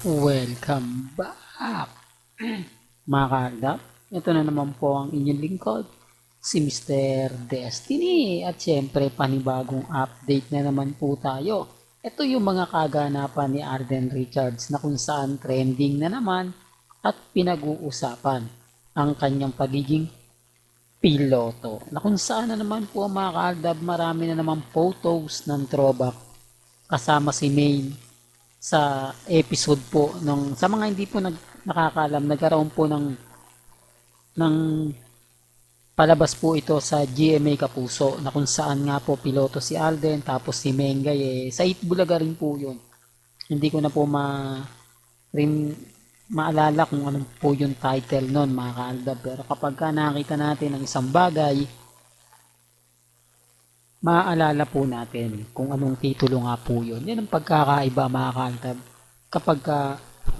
Welcome back! Mga kaaldap, ito na naman po ang inyong lingkod, si Mr. Destiny. At syempre, panibagong update na naman po tayo. Ito yung mga kaganapan ni Arden Richards na kung saan trending na naman at pinag-uusapan ang kanyang pagiging piloto. Na kung saan na naman po mga kaaldab, marami na naman photos ng throwback kasama si Maine sa episode po ng sa mga hindi po nag, nakakalam nagkaroon po ng ng palabas po ito sa GMA Kapuso na kung saan nga po piloto si Alden tapos si Mengay eh sa Itbulaga rin po yun. Hindi ko na po ma rin maalala kung ano po yung title nun mga kaaldab pero kapag ka nakita natin ang isang bagay maaalala po natin kung anong titulo nga po yun. Yan ang pagkakaiba mga kaaldab. Kapag ka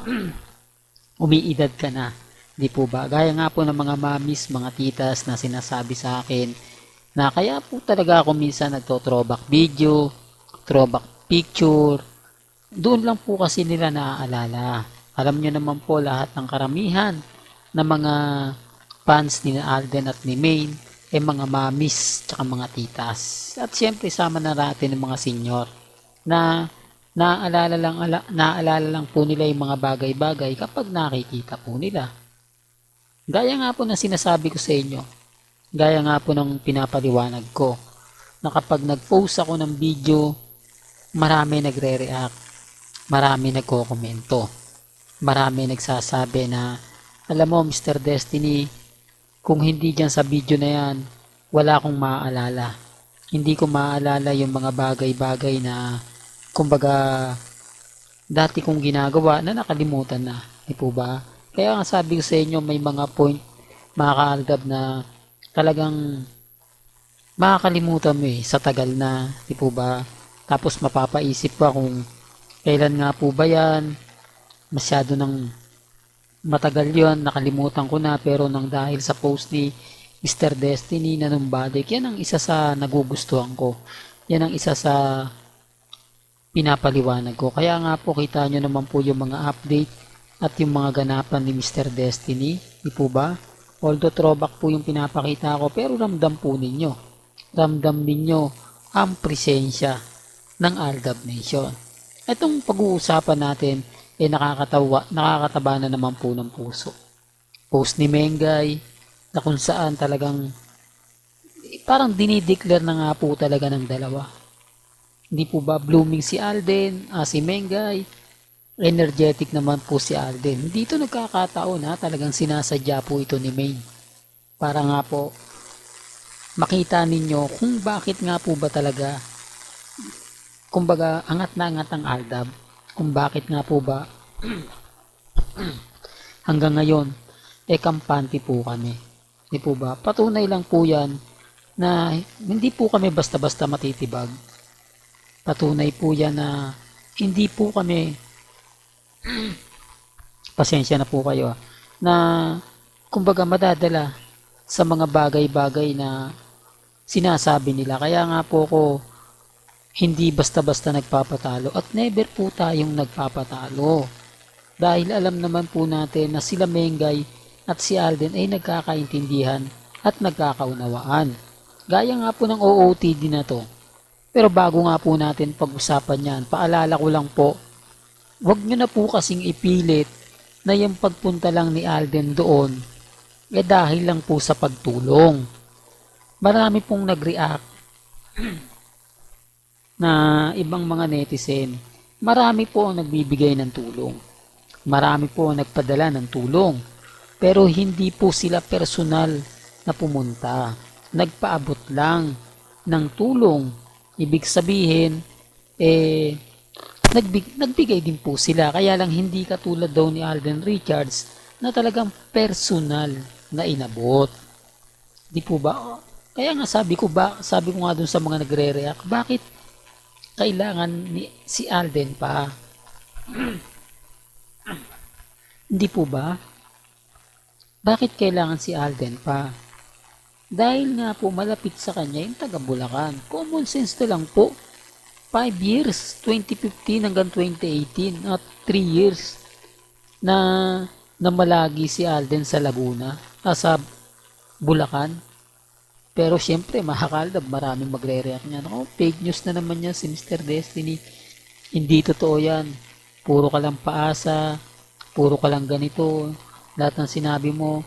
umiidad ka na, di po ba? Gaya nga po ng mga mamis, mga titas na sinasabi sa akin na kaya po talaga ako minsan nagto-throwback video, throwback picture. Doon lang po kasi nila naaalala. Alam nyo naman po lahat ng karamihan ng mga fans ni Alden at ni Maine eh mga mamis tsaka mga titas. At siyempre sama na natin ng mga senior na naaalala lang, ala, naaalala lang po nila yung mga bagay-bagay kapag nakikita po nila. Gaya nga po na sinasabi ko sa inyo, gaya nga po ng pinapaliwanag ko, na kapag nag-post ako ng video, marami nagre-react, marami nagko-komento, marami nagsasabi na, alam mo Mr. Destiny, kung hindi dyan sa video na yan, wala akong maaalala. Hindi ko maaalala yung mga bagay-bagay na, kumbaga, dati kong ginagawa na nakalimutan na. Di po ba? Kaya nga sabi ko sa inyo, may mga point, mga kaaldab na talagang makakalimutan mo eh, sa tagal na. Di po ba? Tapos mapapaisip pa kung kailan nga po ba yan, masyado ng matagal yon nakalimutan ko na pero nang dahil sa post ni Mr. Destiny na numbalik yan ang isa sa nagugustuhan ko yan ang isa sa pinapaliwanag ko kaya nga po kita nyo naman po yung mga update at yung mga ganapan ni Mr. Destiny di po ba although throwback po yung pinapakita ko pero ramdam po ninyo ramdam ninyo ang presensya ng Aldab Nation itong pag-uusapan natin eh nakakatawa, nakakataba na naman po ng puso. Post ni Mengay na kung saan talagang parang dinideclare na nga po talaga ng dalawa. Hindi po ba blooming si Alden, ah, si Mengay, energetic naman po si Alden. Dito nagkakataon ha, talagang sinasadya po ito ni Maine. Para nga po makita ninyo kung bakit nga po ba talaga kumbaga angat na angat ang Aldab kung bakit nga po ba hanggang ngayon eh kampante po kami. Di po ba? Patunay lang po yan na hindi po kami basta-basta matitibag. Patunay po yan na hindi po kami pasensya na po kayo na kumbaga madadala sa mga bagay-bagay na sinasabi nila. Kaya nga po ko hindi basta-basta nagpapatalo at never po tayong nagpapatalo. Dahil alam naman po natin na sila Mengay at si Alden ay nagkakaintindihan at nagkakaunawaan. Gaya nga po ng OOTD na to. Pero bago nga po natin pag-usapan yan, paalala ko lang po, wag nyo na po kasing ipilit na yung pagpunta lang ni Alden doon eh dahil lang po sa pagtulong. Marami pong nag-react na ibang mga netizen, marami po ang nagbibigay ng tulong. Marami po ang nagpadala ng tulong. Pero hindi po sila personal na pumunta. Nagpaabot lang ng tulong. Ibig sabihin, eh, nagbig, nagbigay din po sila. Kaya lang hindi katulad daw ni Alden Richards na talagang personal na inabot. Di po ba? Kaya nga sabi ko ba, sabi ko nga dun sa mga nagre-react, bakit kailangan ni si Alden pa. Hindi po ba? Bakit kailangan si Alden pa? Dahil nga po malapit sa kanya yung taga Bulacan. Common sense na lang po. 5 years, 2015 hanggang 2018 at 3 years na namalagi si Alden sa Laguna, ah, sa Bulacan. Pero syempre, makakaldab, maraming magre-react niyan. Oh, fake news na naman yan si Mr. Destiny. Hindi totoo yan. Puro ka lang paasa, puro ka lang ganito. Lahat ng sinabi mo,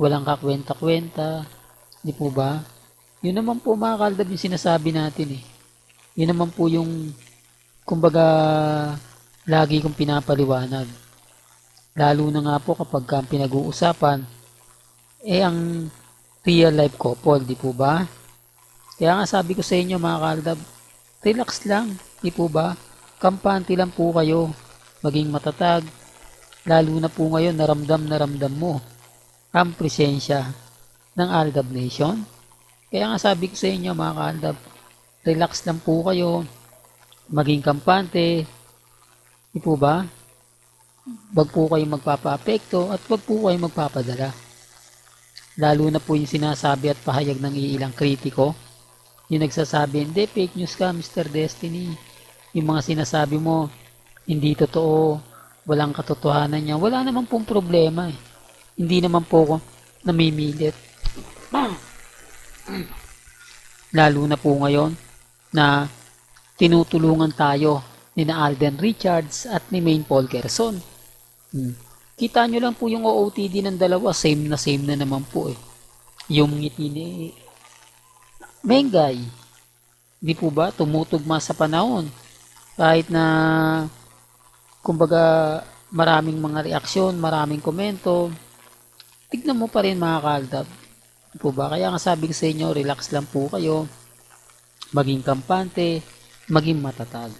walang kakwenta-kwenta. Di po ba? Yun naman po mga kaldab yung sinasabi natin eh. Yun naman po yung, kumbaga, lagi kong pinapaliwanag. Lalo na nga po kapag pinag-uusapan, eh ang real life couple, di po ba? Kaya nga sabi ko sa inyo mga kaldab, relax lang, di po ba? Kampante lang po kayo, maging matatag, lalo na po ngayon naramdam na ramdam mo ang presensya ng Aldab Nation. Kaya nga sabi ko sa inyo mga kaaldab, relax lang po kayo, maging kampante, di po ba? Wag po kayo magpapa-apekto at wag po kayo magpapadala. Lalo na po yung sinasabi at pahayag ng iilang kritiko, yung nagsasabi, hindi, fake news ka, Mr. Destiny. Yung mga sinasabi mo, hindi totoo, walang katotohanan niya. Wala naman pong problema eh. Hindi naman po ako namimilit. Lalo na po ngayon na tinutulungan tayo ni na Alden Richards at ni Maine Paul Gerson. Hmm. Kita nyo lang po yung OOTD ng dalawa, same na same na naman po eh. Yung ngiti ni Mengay, di po ba, tumutugma sa panahon. Kahit na, kumbaga, maraming mga reaksyon, maraming komento, tignan mo pa rin mga kaldab. Di po ba? Kaya nga sabi sa inyo, relax lang po kayo, maging kampante, maging matatag.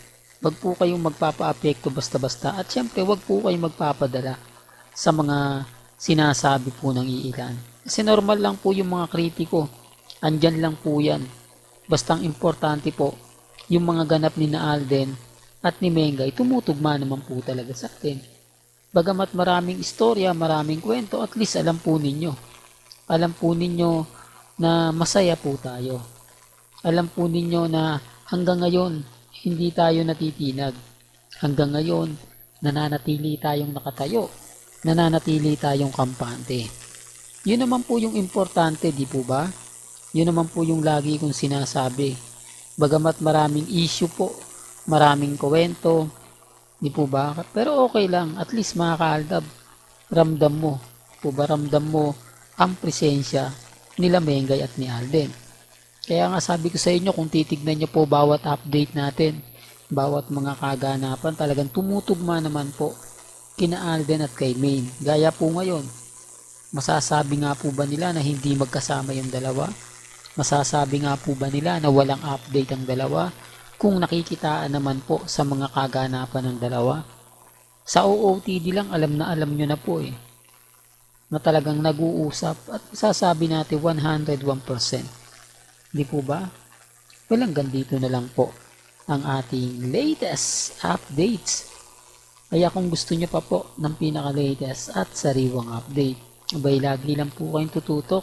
Wag po kayong magpapa-apekto basta-basta at syempre wag po kayong magpapadala sa mga sinasabi po ng iilan. Kasi normal lang po yung mga kritiko. Andyan lang po yan. Basta ang importante po, yung mga ganap ni na Alden at ni Mengay, tumutugma naman po talaga sa atin. Bagamat maraming istorya, maraming kwento, at least alam po ninyo. Alam po ninyo na masaya po tayo. Alam po ninyo na hanggang ngayon, hindi tayo natitinag. Hanggang ngayon, nananatili tayong nakatayo. Nananatili tayong kampante. Yun naman po yung importante, di po ba? Yun naman po yung lagi kong sinasabi. Bagamat maraming issue po, maraming kwento, di po ba? Pero okay lang, at least mga kaaldab, ramdam mo, po ba ramdam mo ang presensya nila Mengay at ni Alden. Kaya nga sabi ko sa inyo, kung titignan nyo po bawat update natin, bawat mga kaganapan, talagang tumutugma naman po kina Alden at kay Maine. Gaya po ngayon, masasabi nga po ba nila na hindi magkasama yung dalawa? Masasabi nga po ba nila na walang update ang dalawa? Kung nakikitaan naman po sa mga kaganapan ng dalawa? Sa OOTD lang alam na alam nyo na po eh na talagang nag-uusap at sasabi natin 101%. Di po ba? Well, hanggang dito na lang po ang ating latest updates. Kaya kung gusto nyo pa po ng pinaka-latest at sariwang update, abay lagi lang po kayong tututok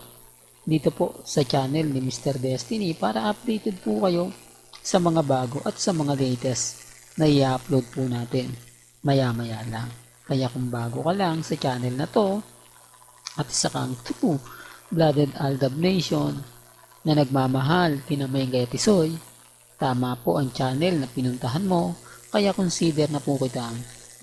dito po sa channel ni Mr. Destiny para updated po kayo sa mga bago at sa mga latest na i-upload po natin maya-maya lang. Kaya kung bago ka lang sa channel na to, at isa kang true blooded Aldab Nation na nagmamahal kina Mengay at Isoy, tama po ang channel na pinuntahan mo, kaya consider na po kitang